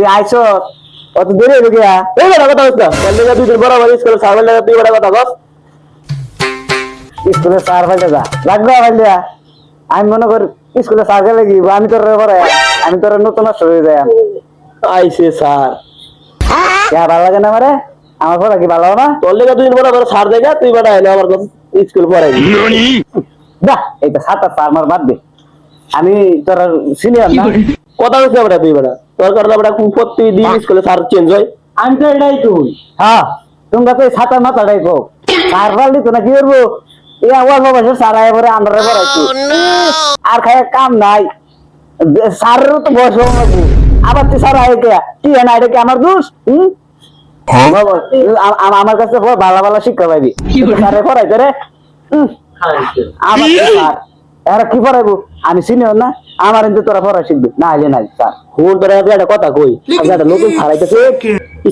তুই আইছ অত দেরি হয়ে গিয়া এই বেটা কথা বলছ না। কেন লেগে তুই বড় বড় স্কুলে সার্ভেন্ট লাগে তুই বেটা কথা বস স্কুলে স্যার ফাইলে যা। লাগবে ফাইলিয়া আমি মনে করি স্কুলে গেলে কি আমি তোর পরে আমি তোর নতুন হয়ে যায় আইসে স্যার ইয়া ভালো লাগে না আমারে? আমার পড়া কি ভালো না? তোর লেগে তুই বড় বড় স্যার দেখা তুই বেটা এনে আমার স্কুল পড়াই দা এইটা সাত আট আমার বাদ দে। আমি তোর সিনিয়র না। কথা হচ্ছে বেটা তুই বেটা? তোর কারণে বেটা প্রতিদিন স্কুলে স্যার চেঞ্জ হয়? আমি তো এটাই তুই হ্যাঁ। তোমরা তো সাত মাথাটাই কো স্যার পারলি তো না কি করব? এই অল্প বয়সের স্যার আয় পরে আন্ডারে পড়াইছি আর খায় কাম নাই। স্যারেরও তো বয়স হয়ে আবার তুই স্যার আয় কে কি না এটা কি আমার দোষ? হুম? বাবা, আ- আমার কাছে ভালো ভালো শিক্ষা পাইবি। স্যারে পড়াইতে রে। আমার এরা কি পড়াইবো? আমি সিনিয়র না আমার কিন্তু তোরা পড়া শিখবি। না হলে নাই স্যার। হুন তোরা একটা কথা কই? আগে একটা নতুন স্যার আইতেছে।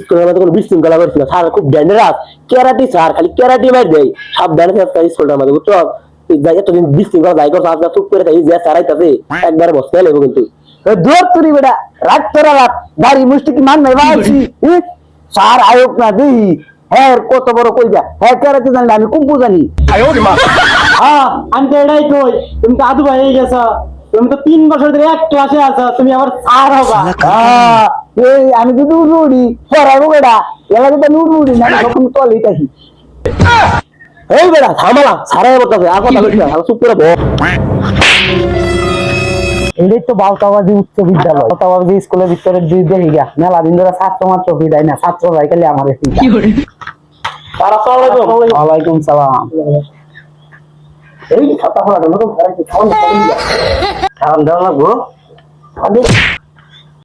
স্কুলের মধ্যে কোনো বিশৃঙ্খলা করছিল। স্যার খুব ডেঞ্জারাস কেরাটি স্যার খালি কেরাটি মার দেয়। সাবধানে থাকতে স্কুলটার মধ্যে বুঝছ? তুই এতদিন বিশৃঙ্খলা যাই করছ চুপ করে থাকি যে স্যার আইতাছে একবারে বসতে কিন্তু। দূর তুরি বেটা রাত তোরা রাত দাড়ি মুষ্টি কি মান নাই ভাবছি স্যার আয়োগ না দিই। হ্যাঁ কত বড় কই যা হ্যাঁ কেরাটি জানি আমি কুম্পু জানি। হ্যাঁ আমি তো এটাই কই তুমি আদু ভাই হয়ে গেছো। তুমি তো তিন বছর ধরে এক ক্লাসে আছো তুমি আবার স্যার হবা। আহ, এই আমি তো দূর উড়ি পড়াবো বেটা এলাকা তো দূর উড়ি না তখন তল ইতাহি এই বেটা থামালা সারাই বলতেছে আর কথা বলছি না চুপ করে বল এটাই তো বাউতাবাজি উচ্চ বিদ্যালয়। বাউতাবাজি স্কুলের ভিতরে দুই দেখি গা মেলা দিন ধরে ছাত্র মাত্র বিদায় না ছাত্র ভাই খালি আমার ওয়ালাইকুম সালাম। 여기 갔다 오라 너무 잘하지 좋은 사람이야. 사람 나가고? 안 돼.